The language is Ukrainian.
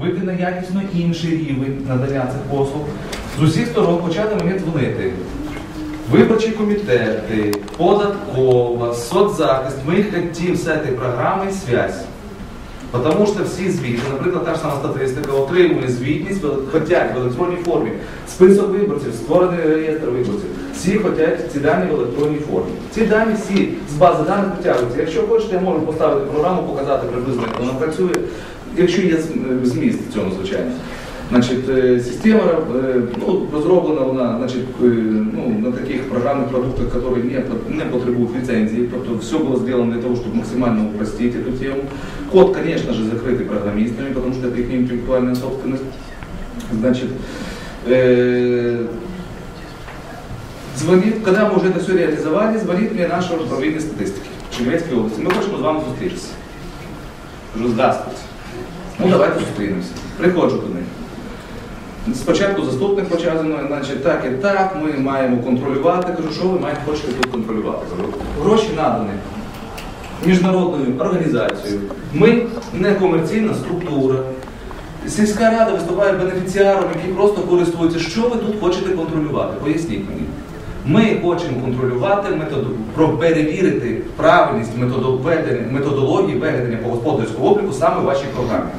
вийти на якісно інший рівень надання цих послуг, з усіх сторон почати мені дзвонити. Виборчі комітети, податкова, соцзахист, ми хотим з цієї програми связь. Потому що всі звіти, наприклад, та ж сама статистика, отримує звітність, хочуть в електронній формі. Список виборців, створений реєстр виборців. Всі хочуть ці дані в електронній формі. Ці дані всі з бази даних витягуються. Якщо хочете, я можу поставити програму, показати приблизно, як вона працює, якщо є зм- зміст в цьому, звичайно. Значить, е, система е, ну, розроблена вона значить, е, ну, на таких програмних продуктах, які не, по- не потребують ліцензії. Тобто все було сделано для того, чтобы максимально упростить эту тему. Код, конечно же, закрытый программистами, потому что это их интеллектуальная собственность. Значит, э, звонит, когда мы уже это все реализовали, звонит мне наше управління статистики Чернівецької області. Ми хочемо з вами зустрітися. Кажу, здравствуйте. Ну, давайте зустрінемося. Приходжу до них. Спочатку заступник почав зі значить, так і так, ми маємо контролювати. Кажу, що ви маєте хочете тут контролювати? Гроші надані міжнародною організацією. Ми не комерційна структура. Сільська рада виступає бенефіціаром, який просто користується. Що ви тут хочете контролювати? Поясніть мені. Ми хочемо контролювати методу, перевірити правильність методо- ведення- методології по господарському обліку саме в вашій програмі.